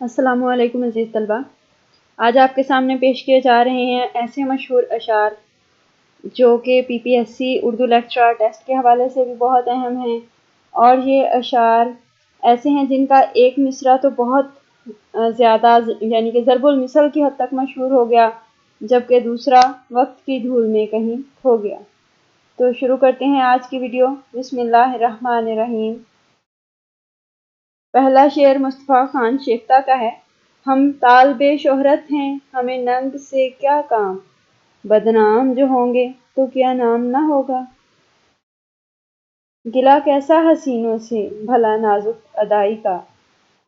असलकुम अज़ीज़ तलबा। आज आपके सामने पेश किए जा रहे हैं ऐसे मशहूर अशार, जो कि पीपीएससी उर्दू लेक्चर टेस्ट के हवाले से भी बहुत अहम हैं। और ये अशार ऐसे हैं जिनका एक मिसरा तो बहुत ज़्यादा यानी कि ज़रबुल मिसल की हद तक मशहूर हो गया, जबकि दूसरा वक्त की धूल में कहीं खो गया। तो शुरू करते हैं आज की वीडियो। बिस्मिल्लाहिर्रहमानिर्रहीम। पहला शेर मुस्तफ़ा खान शेख्ता का है। हम तालबे शोहरत हैं, हमें नंग से क्या काम? बदनाम जो होंगे तो क्या नाम ना होगा? गिला कैसा हसीनों से, भला नाजुक अदाई का?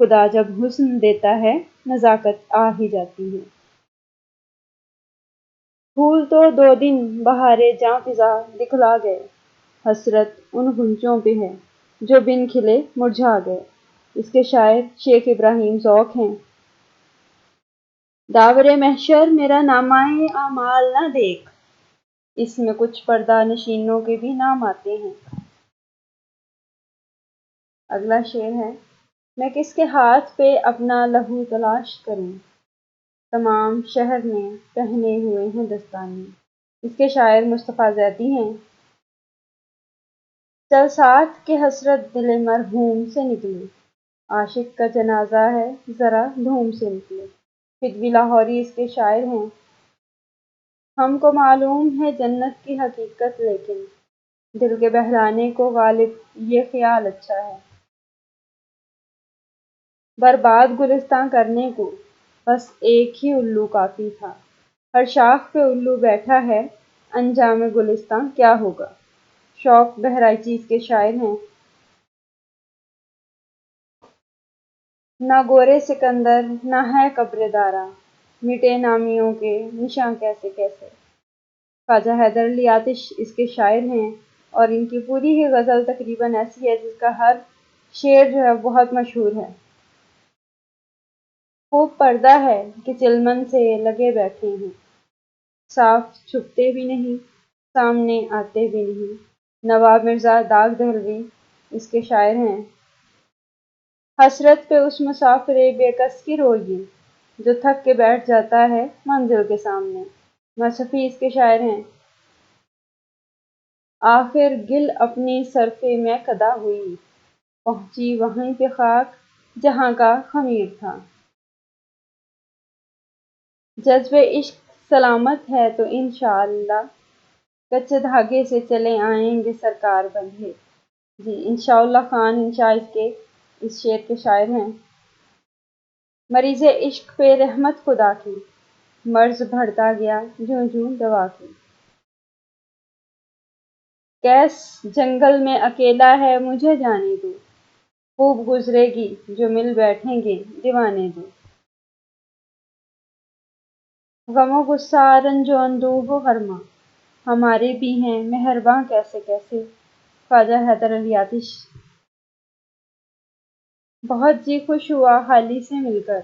खुदा जब हुस्न देता है, नज़ाकत आ ही जाती है। फूल तो दो दिन बहारे जा फिजा दिखला गए, हसरत उन गुंचों पे है, जो बिन खिले मुरझा गए। इसके शायर शेख इब्राहिम जौक हैं। दावरे महशर, मेरा नामाए आमाल ना देख। इसमें कुछ पर्दा नशीनों के भी नाम आते हैं। अगला शेर है, मैं किसके हाथ पे अपना लहू तलाश करूँ? तमाम शहर में पहने हुए हैं दस्ताने इसके शायर मुस्तफ़ा जैदी हैं। चल साथ के हसरत दिल मरहूम से निकले। आशिक का जनाजा है, ज़रा धूम से निकले। फिदवी लाहौरी इसके शायर हैं। हमको मालूम है जन्नत की हकीकत, लेकिन दिल के बहलाने को गालिब, ये ख्याल अच्छा है। बर्बाद गुलिस्तान करने को बस एक ही उल्लू काफ़ी था। हर शाख पे उल्लू बैठा है, अंजाम गुलिस्तान क्या होगा? शौक, बहराइची इसके शायर हैं। ना गोरे सिकंदर, ना है कब्रदारा मिटे नामियों के निशान कैसे कैसे? ख्वाजा हैदर अली आतिश इसके शायर हैं और इनकी पूरी ही गज़ल तकरीबन ऐसी है जिसका हर शेर जो है बहुत मशहूर है। खूब पर्दा है कि चिलमन से लगे बैठे हैं। साफ़ छुपते भी नहीं, सामने आते भी नहीं। नवाब मिर्ज़ा दाग दहलवी इसके शायर हैं। हसरत पे उस मुसाफिर बेकस की रोगी, जो थक के बैठ जाता है मंजिल के सामने। मसफ़ी इसके शायर हैं। आखिर गिल अपनी सरफे में कदा हुई? पहुँची वहीं पे खाक, जहाँ का खमीर था। जज्बे इश्क सलामत है तो इन कच्चे धागे से चले आएँगे सरकार बंधे। जी इंशाल्लाह खान इंशा इसके इस शेर के शायर हैं। मरीज़ इश्क पे रहमत खुदा की, मर्ज बढ़ता गया जूं जूं दवा की। कैस जंगल में अकेला है, मुझे जाने दो। खूब गुजरेगी जो मिल बैठेंगे, दीवाने दो। गमो गुस्सा, रंजो अंदूह हरमा। हमारे भी हैं, मेहरबान कैसे कैसे ख्वाजा हैदर अली आतिश। बहुत जी खुश हुआ हाली से मिलकर।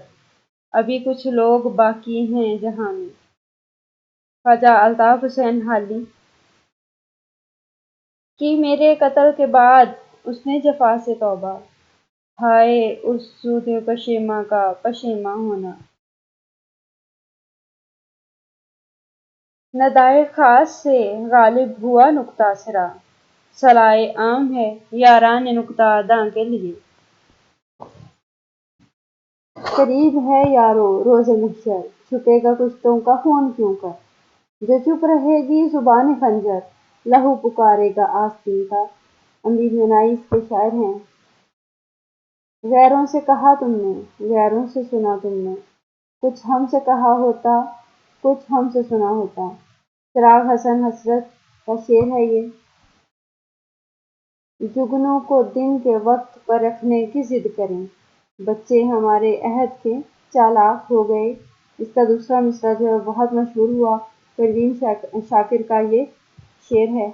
अभी कुछ लोग बाकी हैं जहाँ में। ख्वाजा अल्ताफ़ हुसैन हाली। कि मेरे कत्ल के बाद उसने जफा से तौबा। हाय उस सूद पशेमा का पशेमा होना। नदाए ख़ास से गालिब हुआ नुकता सिरा। सलाए आम है यारान नुकता अदा के लिए। करीब है यारो, रोज़ महशर छुपेगा कुश्तों का खून क्यों कर? जो चुप रहेगी ज़ुबान खंजर, लहू पुकारेगा आस्तीन का। अमीर मनाई इसके शायर हैं। गैरों से कहा तुमने, गैरों से सुना तुमने। कुछ हमसे कहा होता, कुछ हमसे सुना होता। चिराग हसन हसरत का शेर है ये। जुगनों को दिन के वक्त पर रखने की जिद करें। बच्चे हमारे अहद के चालाक हो गए। इसका दूसरा मिसरा जो है, बहुत मशहूर हुआ, परवीन शाकिर का ये शेर है।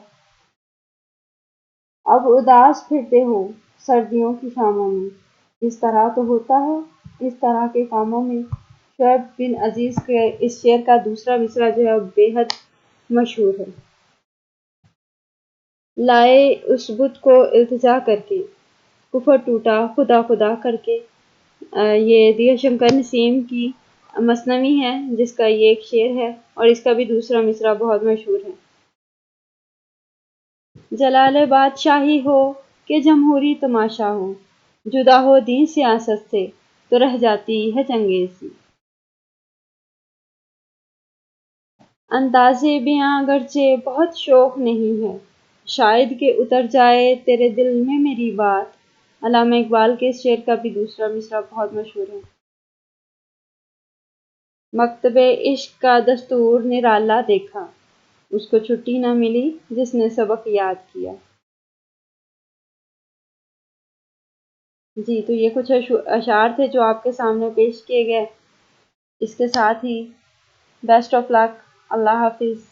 अब उदास फिरते हो सर्दियों की शामों में। इस तरह तो होता है, इस तरह के कामों में। शुएब बिन अज़ीज़ के इस शेर का दूसरा मिसरा जो है, बेहद मशहूर है। लाए उस बुत को इल्तजा करके, कुफर टूटा, खुदा खुदा करके। ये दिया शंकर नसीम की मसनवी है, जिसका ये एक शेर है और इसका भी दूसरा मिसरा बहुत मशहूर है। जलाल बादशाही हो कि जमहूरी तमाशा हो, जुदा हो दीन सियासत से तो रह जाती है चंगेज़ी। अंदाज़े बयां अगरचे बहुत शौक नहीं है, शायद के उतर जाए तेरे दिल में मेरी बात अलामा इकबाल के इस शेर का भी दूसरा मिसरा बहुत मशहूर है। मकतब इश्क का दस्तूर निराला देखा, उसको छुट्टी न मिली जिसने सबक याद किया। जी तो ये कुछ अशार थे जो आपके सामने पेश किए गए। इसके साथ ही बेस्ट ऑफ़ लक अल्लाह हाफिज़।